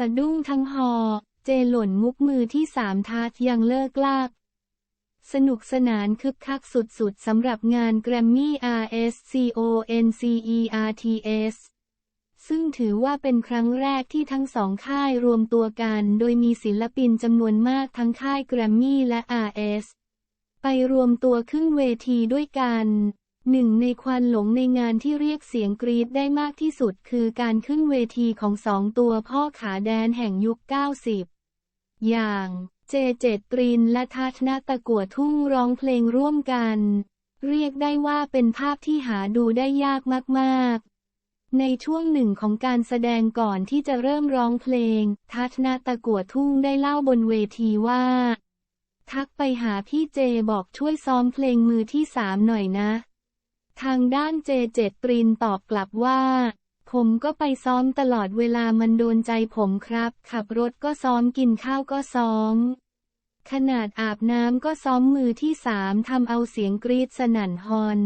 สะดุ้งทั้งหอ เจหล่นมุกมือที่สามทัดยังเลิกลาก สนุกสนานคึกคักสุดๆสำหรับงานแกรมมี่ RSCONCERTS ซึ่งถือว่าเป็นครั้งแรกที่ทั้งสองค่ายรวมตัวกัน โดยมีศิลปินจำนวนมากทั้งค่ายแกรมมี่และ RS ไปรวมตัวขึ้นเวทีด้วยกัน หนึ่งในควันหลงในงานที่เรียกเสียงกรีดได้มากที่สุดคือการขึ้นเวทีของสองตัวพ่อขาแดนแห่งยุค 90 อย่างเจเจตรินและทัศนตะกัวทุ่งร้องเพลงร่วมกัน เรียกได้ว่าเป็นภาพที่หาดูได้ยากมากๆ ในช่วงหนึ่งของการแสดงก่อนที่จะเริ่มร้องเพลง ทัศนตะกัวทุ่งได้เล่าบนเวทีว่า ทักไปหาพี่เจบอกช่วยซ้อมเพลงมือที่สามหน่อยนะ ทางด้านเจเจตรินตอบกลับว่า ผมก็ไปซ้อมตลอดเวลามันโดนใจผมครับ ขับรถก็ซ้อมกินข้าวก็ซ้อม ขนาดอาบน้ำก็ซ้อมมือที่สามทำเอาเสียงกรีดสนั่นฮอน